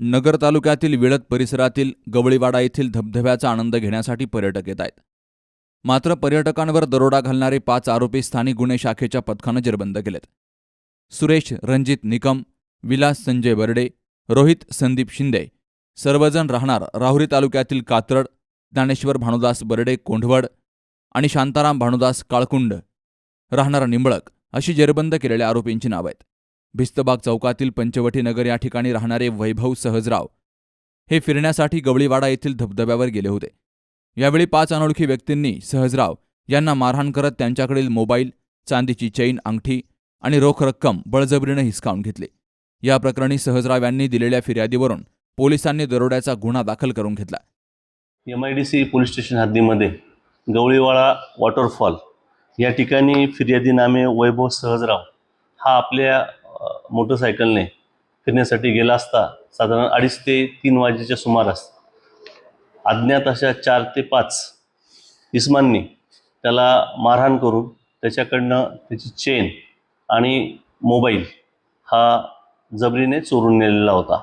नगर तालुक्यातील विळद परिसरातील गवळीवाडा येथील धबधब्याचा आनंद घेण्यासाठी पर्यटक येत आहेत. मात्र पर्यटकांवर दरोडा घालणारे पाच आरोपी स्थानिक गुन्हे शाखेच्या पथकानं जेरबंद केलेत. सुरेश रणजित निकम विलास संजय बर्डे रोहित संदीप शिंदे सर्वजण राहणार राहुरी तालुक्यातील कात्रड ज्ञानेश्वर भानुदास बर्डे कोंढवड आणि शांताराम भानुदास काळकुंड राहणार निंबळक अशी जेरबंद केलेल्या आरोपींची नावं आहेत. भिस्तबाग चौकातील पंचवटी नगर या ठिकाणी राहणारे वैभव सहजराव हे फिरण्यासाठी गवळीवाडा येथील धबधब्यावर गेले होते. यावेळी पाच अनोळखी व्यक्तींनी सहजराव यांना मारहाण करत त्यांच्याकडील मोबाईल चांदीची चैन अंगठी आणि रोख रक्कम बळजबरीनं हिसकावून घेतली. या प्रकरणी सहजराव यांनी दिलेल्या फिर्यादीवरून पोलिसांनी दरोड्याचा गुन्हा दाखल करून घेतला. M I D C police station हद्दीमध्ये Gavliwala waterfall या ठिकाणी फिर्यादी नामे वैभव सहजराव हा आपल्या मोटरसायकलने फिरण्यासाठी गेला असता साधारण अडीच ते तीन वाजेच्या सुमारास अज्ञात अशा चार ते पाच इस्मांनी त्याला मारहाण करून त्याच्याकडनं त्याची चेन आणि मोबाईल हा जबरीने चोरून नेलेला होता.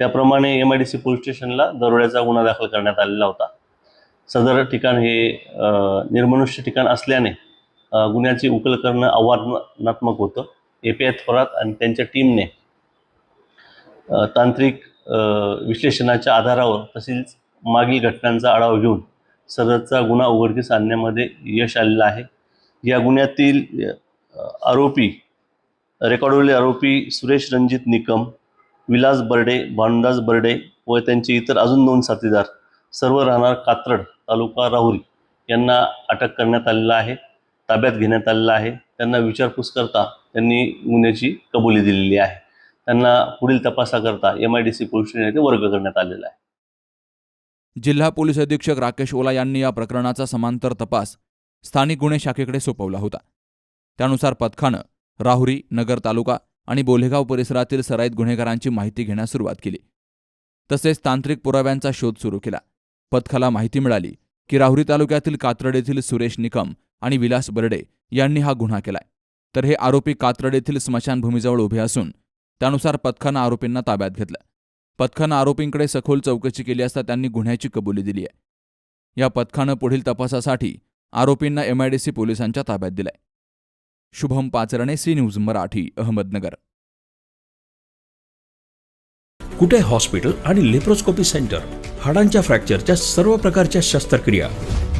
त्याप्रमाणे M I D C police स्टेशनला दरोड्याचा गुन्हा दाखल करण्यात आलेला होता. सदर ठिकाण हे निर्मनुष्य ठिकाण असल्याने गुन्ह्याची उकल करणं आव्हानात्मक होतं. ए पी आय थोरात आणि त्यांच्या टीमने तांत्रिक विश्लेषणाच्या आधारावर तसेच मागील घटनांचा आढावा घेऊन सदरचा गुन्हा उघडकीस आणण्यामध्ये यश आलेलं आहे. या गुन्ह्यातील आरोपी रेकॉर्डवरील आरोपी सुरेश रणजित निकम विलास बर्डे भानुदास बर्डे व त्यांचे इतर अजून दोन साथीदार सर्व राहणार कात्रड तालुका राहुरी यांना अटक करण्यात आलेला आहे ताब्यात घेण्यात आलेला आहे. त्यांना विचारपूस करता त्यांनी गुन्ह्याची कबुली दिलेली आहे. त्यांना पुढील तपासाकरता M I D C police station वर्ग करण्यात आलेला आहे. जिल्हा पोलीस अधीक्षक राकेश ओला यांनी या प्रकरणाचा समांतर तपास स्थानिक गुन्हे शाखेकडे सोपवला होता. त्यानुसार पथकानं राहुरी नगर तालुका आणि बोलेगाव परिसरातील सराईत गुन्हेगारांची माहिती घेण्यास सुरुवात केली. तसेच तांत्रिक पुराव्यांचा शोध सुरू केला. पथकाला माहिती मिळाली की राहुरी तालुक्यातील कात्रड येथील सुरेश निकम आणि विलास बर्डे यांनी हा गुन्हा केलाय. तर हे आरोपी कात्रड येथील स्मशानभूमीजवळ उभे असून त्यानुसार पथकानं आरोपींना ताब्यात घेतलं. पथकानं आरोपींकडे सखोल चौकशी केली असता त्यांनी गुन्ह्याची कबुली दिली आहे. या पथकानं पुढील तपासासाठी आरोपींना एमआयडीसी पोलिसांच्या ताब्यात दिलंय. Shubham Pacharne C news Marathi Ahmednagar. Kute hospital आणि लेप्रोस्कोपी सेंटर? हाडांच्या फ्रॅक्चरच्या सर्व प्रकारच्या शस्त्रक्रिया.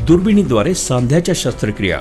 दुर्बिणीद्वारे सांध्याच्या शस्त्रक्रिया.